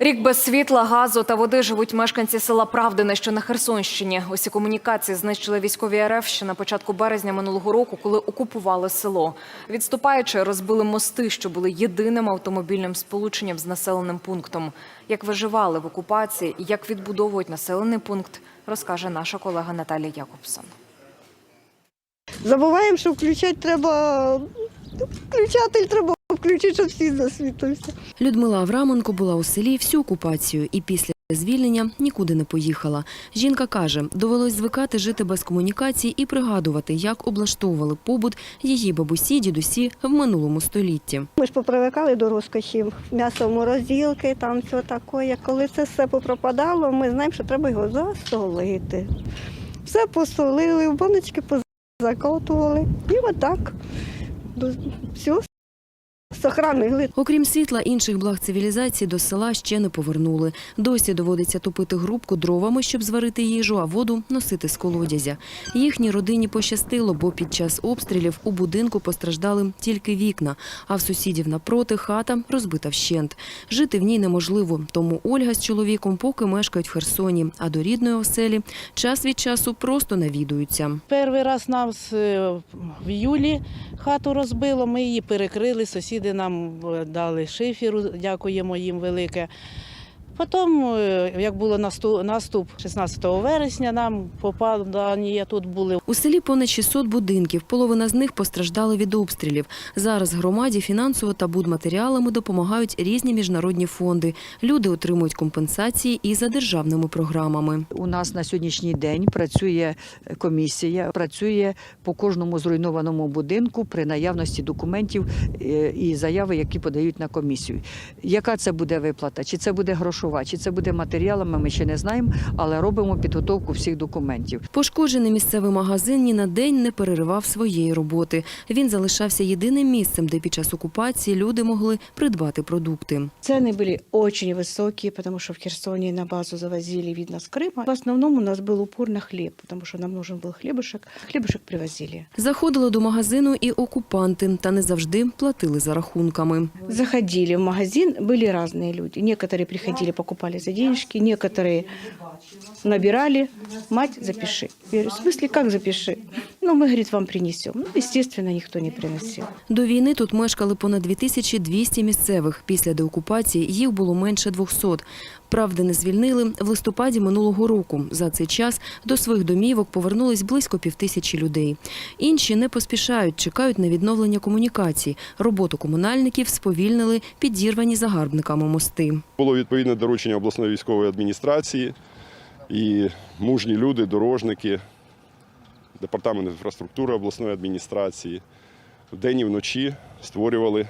Рік без світла, газу та води живуть мешканці села Правдине, що на Херсонщині. Усі комунікації знищили військові РФ ще на початку березня минулого року, коли окупували село. Відступаючи, розбили мости, що були єдиним автомобільним сполученням з населеним пунктом. Як виживали в окупації і як відбудовують населений пункт, розкаже наша колега Наталія Якобсон. Забуваємо, що включати треба. Включатель треба включити, щоб всі засвітилися. Людмила Авраменко була у селі всю окупацію і після звільнення нікуди не поїхала. Жінка каже, довелось звикати жити без комунікацій і пригадувати, як облаштовували побут її бабусі, дідусі в минулому столітті. Ми ж попривикали до розкошів, м'ясо в морозилки, там все таке. Коли це все попропадало, ми знаємо, що треба його засолити. Все посолили, в баночки позакотували. І отак. Все сохранили. Окрім світла, інших благ цивілізації до села ще не повернули. Досі доводиться топити грубку дровами, щоб зварити їжу, а воду носити з колодязя. Їхній родині пощастило, бо під час обстрілів у будинку постраждали тільки вікна, а в сусідів напроти хата розбита вщент. Жити в ній неможливо, тому Ольга з чоловіком поки мешкають в Херсоні, а до рідної оселі час від часу просто навідуються. Перший раз нас е, в іюлі хату розбило, ми її перекрили, сусіди нам е, дали шиферу, дякуємо їм велике. Потім, е, як було насту- наступ 16 вересня, нам попадання тут були. У селі понад 600 будинків, половина з них постраждали від обстрілів. Зараз громаді фінансово та будматеріалами допомагають різні міжнародні фонди. Люди отримують компенсації і за державними програмами. У нас на сьогоднішній день працює комісія, працює по кожному зруйнованому будинку при наявності документів е, і заяви, які подають на комісію. Яка це буде виплата? Чи це буде грошова, чи це буде матеріалами? Ми ще не знаємо, але робимо підготовку всіх документів. Пошкоджений місцевий магазин ні на день не переривав своєї роботи. Він залишався єдиним місцем, де під час окупації люди могли придбати продукти. Цены были очень высокие, потому что в Херсоне на базу завозили, видно, с Крыма. В основном у нас был упор на хлеб, потому что нам нужен был хлебушек. Хлебушек привозили. Заходили до магазину і окупанти, та не завжди платили за рахунками. Заходили в магазин, были разные люди. Некоторые приходили, покупали за денежки, некоторые набирали. Мать, запиши. Я говорю, в смысле, как запиши? Ну, мы, говорит, вам принесем. Ну, естественно, никто не приносил. До війни тут мешкали понад 2200 місцевих. Після деокупації їх було менше 200. Правди не звільнили в листопаді минулого року. За цей час до своїх домівок повернулись близько півтисячі людей. Інші не поспішають, чекають на відновлення комунікацій. Роботу комунальників сповільнили підірвані загарбниками мости. Було відповідне доручення обласної військової адміністрації і мужні люди, дорожники, департамент інфраструктури обласної адміністрації. Вдень і вночі створювали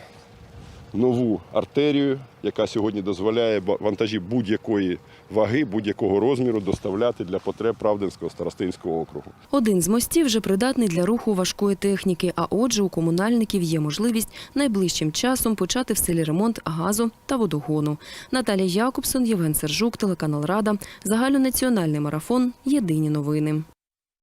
нову артерію, яка сьогодні дозволяє вантажі будь-якої ваги, будь-якого розміру доставляти для потреб Правдинського старостинського округу. Один з мостів вже придатний для руху важкої техніки, а отже, у комунальників є можливість найближчим часом почати в селі ремонт газу та водогону. Наталія Якобсон, Євген Сержук, телеканал Рада, загальнонаціональний марафон. Єдині новини.